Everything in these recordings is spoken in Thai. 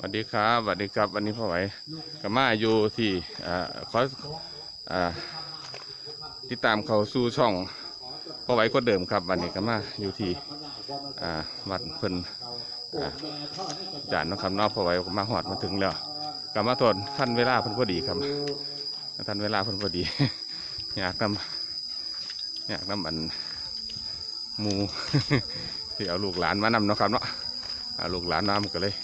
สวัสดีครับสวัสดีครับ วันนี้พ่อไหวกับมาอยู่ที่อ่าขออ่าติดตามเขาสู่ช่องพ่อไหวก็เดิมครับ วันนี้ก็มาอยู่ที่อ่าวัดเพิ่นอ่าจานนะครับนอกพ่อไหวก็มาหอดมาถึงแล้วก็มาทนท่านเวลาเพิ่นพอดีครับท่านเวลาเพิ่นพอดี อยากนำอยากนำอันมูที่เอาลูกหลานมานำเนาะครับเนาะเอาลูกหลานนำก็เลย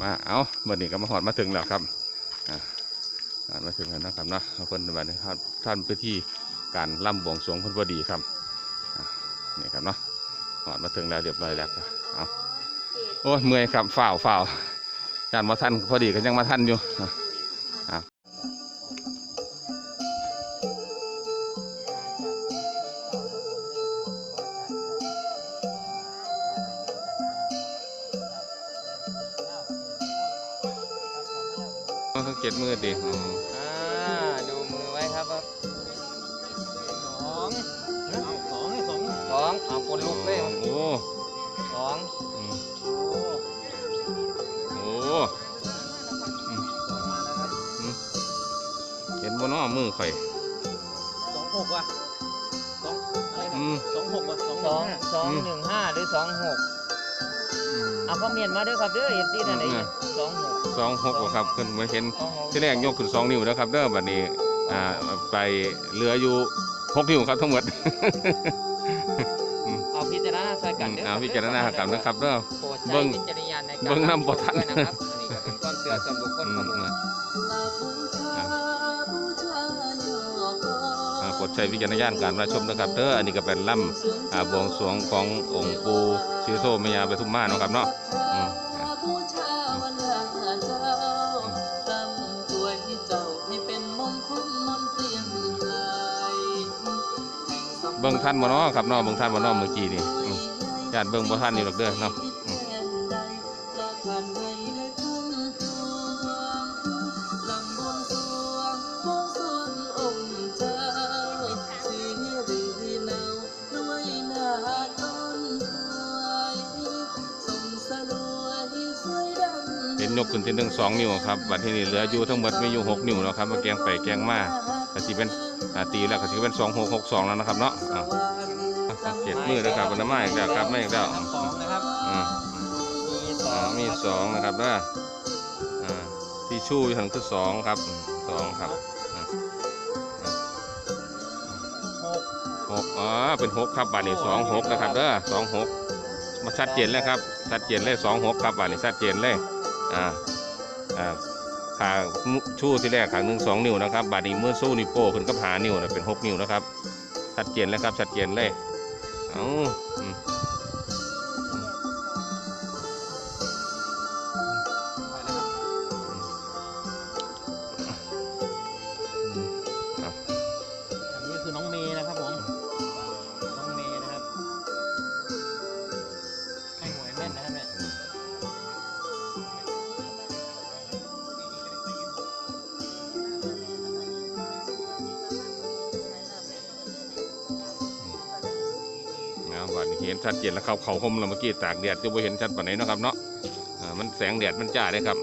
มาเอาเมื่อนี้ก็มาหอดมาถึงแล้วครับอ่าอ่ามาถึงแล้วนะครับนะเพิ่นบันนี้ครับท่านไปที่การล่ำบวงสรวงเพิ่นพอดีครับนี่ครับเนาะหอดมาถึงแล้วเรียบร้อยแล้วครับเอาโอ้ยเมื่อยครับฝ่าวฝ่าวจานมาท่านพอดีก็ยังมาท่านอยู่ ต้องสังเกตมือดิอืมอ่าดูมือไว้ครับครับสองเอาสองสองสองเอาคนลุกเลยโอ้สองอืมโอ้โอ้สองมาแล้วครับเห็นบนน้อมือข่อยสองหกว่ะสองอะไรอืนะมสองหกว่ะสองสองห้า สองหนึ่งห้าหรือสองหก เอาคอมเมนต์มาด้วยครับเด้อเอฟซีนั่นเองสองหกสองหกบ่ครับขึ้นมาเห็นสองหกที่แรกยกขึ้นสองนิ้วแล้วครับเด้อบัดนี้อ่าไปเหลืออยู่หกนิ้วครับทั้งหมด เอาพิจารณาใส่กันเด้อเอาพิจารณากันนะครับเด้อโปรดเบิ่ใช้งวิจารณญาณในการเบิ่งน้ำบ่ทันด้วยนะครับนี่ก็เป็นความเชื่อส่วนบุคคลอืครับมผมอ่าโปร ดใช้วิจารณญาณการรับชมนะครับเด้ออันนี้ก็เป็นล่ำอ่าบวงสรวงขององค์ปูชื่อโซมยาปทุมมาเนาะครับเนาะเบิ่งท่านบ่เนาะครับเนาะเบิ่งท่านบ่เนาะเมื่อกี้นี่ญาติเบิ่งบ่ท่านนี่หรอกเด้อเนาะ เห็นยกขึ้นที่หนึ่งสองนิ้วครับบัดที่นี่เหลืออยู่ทั้งหมดมีอยู่หกนิ้วแล้วครับมาแกงไปแกงมาก็สิเป็นอ่าตีแล้วก็สิเป็นสองหกหกสองแล้วนะครับเนาะอ่าเจ็ดมือนะครับวันน้ำไม้อีกแล้วครับไม่อีกแล้วทั้งสองนะครับอืมมีสออ่างมีสองนะครับนะอ่าที่ชูอยู่ทางคือสองครับอืมสองครับอ่าหกหกอ๋อเป็นหกครับบาทนี้สองหกนะครับเด้อสองหก มาชัดเจนเลยครับ ชัดเจนเลยสองหกครับบานนี้ชัดเจนเลย อ่า อ่าขาชูที่แรกขางหนึ่งสองนิ้วนะครับ บาดนี้มือสู้นิ้วโป้ขึ้นก็หานิ้วนะเป็นหกนิ้วนะครับ ชัดเจนเลยครับ ชัดเจนเลย เอาอื เห็นชัดเจนแล้วเขาเขาห่มแล้วเมื่อกี้ตากแดดจะไม่เห็นชัดปานไหนนาะครับเนาะมันแสงแดดมันจ้าเลยครับ